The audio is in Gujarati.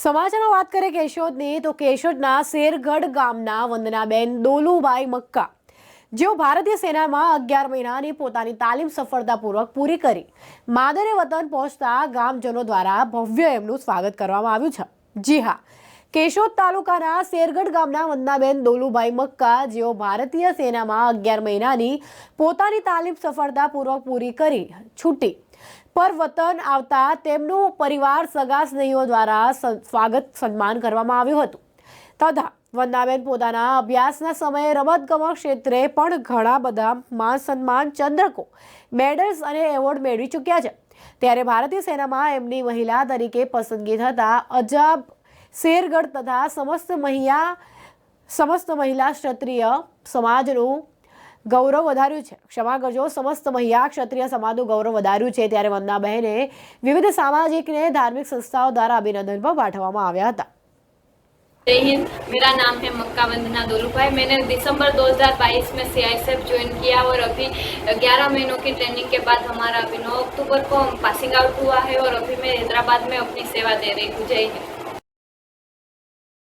સમાચારમાં વાત કરીએ કેશોદની, તો કેશોદના શેરગઢ ગામના વંદનાબેન દોલુભાઈ મક્કા. જેઓ ભારતીય સેનામાં અગિયાર મહિનાની પોતાની તાલીમ સફળતાપૂર્વક પૂરી કરી, માદરે વતન પહોંચતા ગામજનો દ્વારા ભવ્ય એમનું સ્વાગત કરવામાં આવ્યું છે. જી હા, કેશોદ તાલુકાના શેરગઢ ગામના વંદનાબેન દોલુભાઈ મક્કા જેઓ ભારતીય સેનામાં અગિયાર મહિનાની પોતાની તાલીમ સફળતાપૂર્વક પૂરી કરી, છૂટી પર વતન આવતા તેમનું પરિવાર સગા સ્નેહીઓ દ્વારા સ્વાગત, સન્માન કરવામાં આવ્યું હતું. તથા વંદાબેન પોતાના અભ્યાસના સમયે રમતગમત ક્ષેત્રે પણ ઘણા બધા માન સન્માન ચંદ્રકો, મેડલ્સ અને એવોર્ડ મેળવી ચૂક્યા છે. ત્યારે ભારતીય સેનામાં એમની મહિલા તરીકે પસંદગી થતાં અજાબ, શેરગઢ તથા સમસ્ત મહિલા સમસ્ત મહિલા ક્ષત્રિય સમાજનું ગૌરવ વધાર્યું છે ક્ષમા કરજો સમસ્ત મહિલા ક્ષત્રિય સમાજનું ગૌરવ વધાર્યું છે ત્યારે વંદનાબહેને વિવિધ સામાજિક ને ધાર્મિક સંસ્થાઓ દ્વારા અભિનંદન પણ પાઠવવામાં આવ્યા હતા जय हिंद मेरा नाम है मक्का वंदना दोलूभाई मैंने दिसंबर 2022 में सीआईएसएफ ज्वाइन किया और अभी 11 महीनों की ट्रेनिंग के बाद हमारा अभी 9 अक्टूबर को हम पासिंग आउट हुआ है और अभी मैं हैदराबाद में अपनी सेवा दे रही हूँ जय हिंद